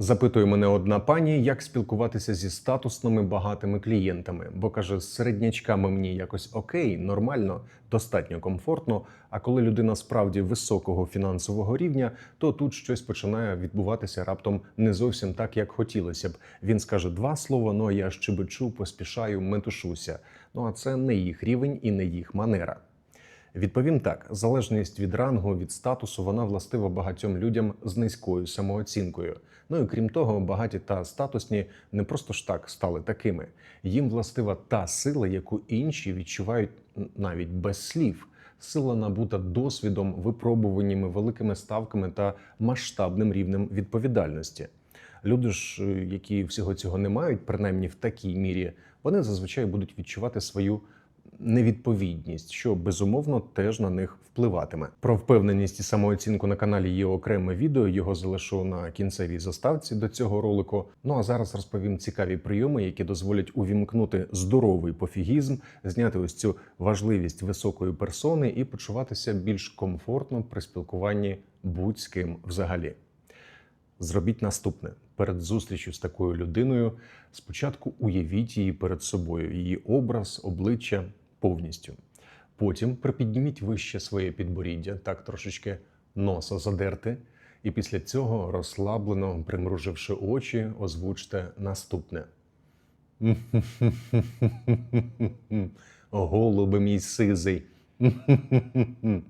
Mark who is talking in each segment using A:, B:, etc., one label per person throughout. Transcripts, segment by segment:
A: Запитує мене одна пані, як спілкуватися зі статусними багатими клієнтами, бо каже, з середнячками мені якось окей, нормально, достатньо комфортно. А коли людина справді високого фінансового рівня, то тут щось починає відбуватися раптом не зовсім так, як хотілося б. Він скаже два слова, ну а я щебечу, поспішаю, метушуся. Ну а це не їх рівень і не їх манера. Відповім так: залежність від рангу, від статусу, вона властива багатьом людям з низькою самооцінкою. Ну і крім того, багаті та статусні не просто ж так стали такими. Їм властива та сила, яку інші відчувають навіть без слів. Сила набута досвідом, випробуваннями, великими ставками та масштабним рівнем відповідальності. Люди ж, е, які всього цього не мають, принаймні в такій мірі, вони зазвичай будуть відчувати свою невідповідність, що безумовно теж на них впливатиме. Про впевненість і самооцінку на каналі є окреме відео. Його залишу на кінцевій заставці до цього ролику. Ну а зараз розповім цікаві прийоми, які дозволять увімкнути здоровий пофігізм, зняти ось цю важливість високої персони і почуватися більш комфортно при спілкуванні будь з ким взагалі. Зробіть наступне перед зустрічю з такою людиною. Спочатку уявіть її перед собою, її образ, обличчя повністю. Потім припідніміть вище своє підборіддя, так трошечки носа задерти. І після цього, розслаблено, примруживши очі, озвучте наступне. Голубе мій сизий.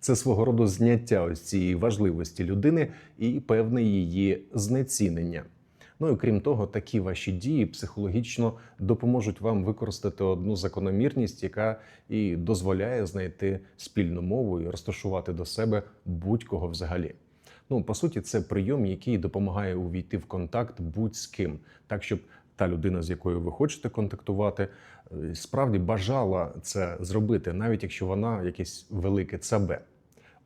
A: Це свого роду зняття ось цієї важливості людини і певне її знецінення. Ну і крім того, такі ваші дії психологічно допоможуть вам використати одну закономірність, яка і дозволяє знайти спільну мову і розташувати до себе будь-кого взагалі. Ну, по суті, це прийом, який допомагає увійти в контакт будь з ким, так щоб та людина, з якою ви хочете контактувати, е, справді бажала це зробити, навіть якщо вона якесь велике ЦБ.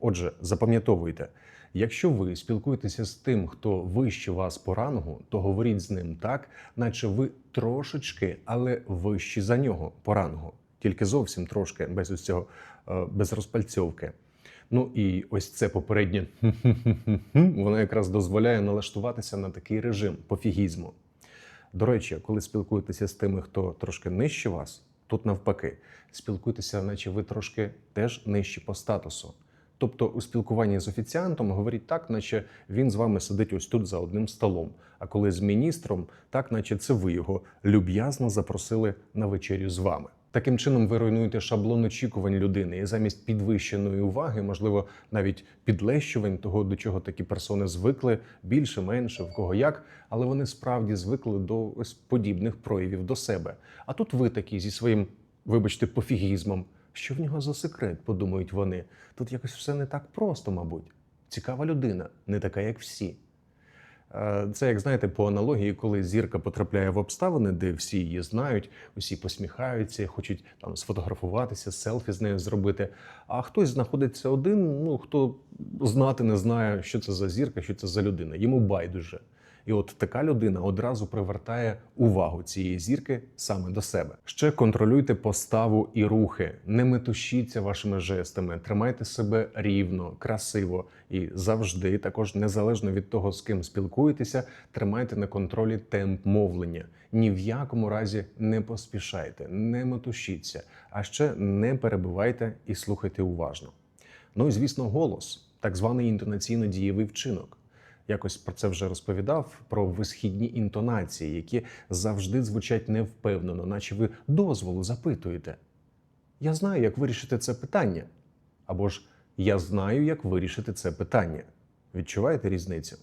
A: Отже, запам'ятовуйте, якщо ви спілкуєтеся з тим, хто вище вас по рангу, то говоріть з ним так, наче ви трошечки, але вищі за нього по рангу. Тільки зовсім трошки, без ось цього, е, без розпальцьовки. Ну і ось це попереднє воно якраз дозволяє налаштуватися на такий режим пофігізму. До речі, коли спілкуєтеся з тими, хто трошки нижче вас, тут навпаки, спілкуйтеся, наче ви трошки теж нижчі по статусу. Тобто у спілкуванні з офіціантом говоріть так, наче він з вами сидить ось тут за одним столом. А коли з міністром, так наче це ви його люб'язно запросили на вечерю з вами. Таким чином ви руйнуєте шаблон очікувань людини, і замість підвищеної уваги, можливо, навіть підлещувань того, до чого такі персони звикли більше, менше, в кого як, але вони справді звикли до ось подібних проявів до себе. А тут ви такі зі своїм, вибачте, пофігізмом. Що в нього за секрет, подумають вони. Тут якось все не так просто, мабуть. Цікава людина, не така, як всі. Е, Це, як знаєте, по аналогії, коли зірка потрапляє в обставини, де всі її знають, усі посміхаються, хочуть там сфотографуватися, селфі з нею зробити. А хтось знаходиться один, ну хто знати не знає, що це за зірка, що це за людина. Йому байдуже. І от така людина одразу привертає увагу цієї зірки саме до себе. Ще контролюйте поставу і рухи, не метушіться вашими жестами, тримайте себе рівно, красиво і завжди, також незалежно від того, з ким спілкуєтеся, тримайте на контролі темп мовлення. Ні в якому разі не поспішайте, не метушіться, а ще не перебивайте і слухайте уважно. Ну і звісно, голос, так званий інтонаційно-дієвий вчинок. Якось про це вже розповідав про висхідні інтонації, які завжди звучать невпевнено, наче ви дозволу запитуєте. Я знаю, як вирішити це питання. Або ж я знаю, як вирішити це питання. Відчуваєте різницю?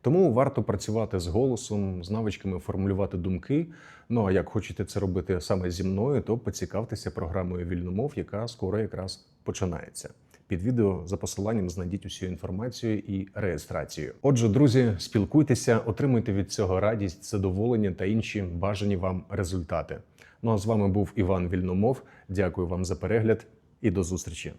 A: Тому варто працювати з голосом, з навичками формулювати думки. Ну а як хочете це робити саме зі мною, то поцікавтеся програмою вільномов, яка скоро якраз починається. Під відео за посиланням знайдіть усю інформацію і реєстрацію. Отже, друзі, спілкуйтеся, отримуйте від цього радість, задоволення та інші бажані вам результати. Ну а з вами був Іван Вільномов. Дякую вам за перегляд і до зустрічі.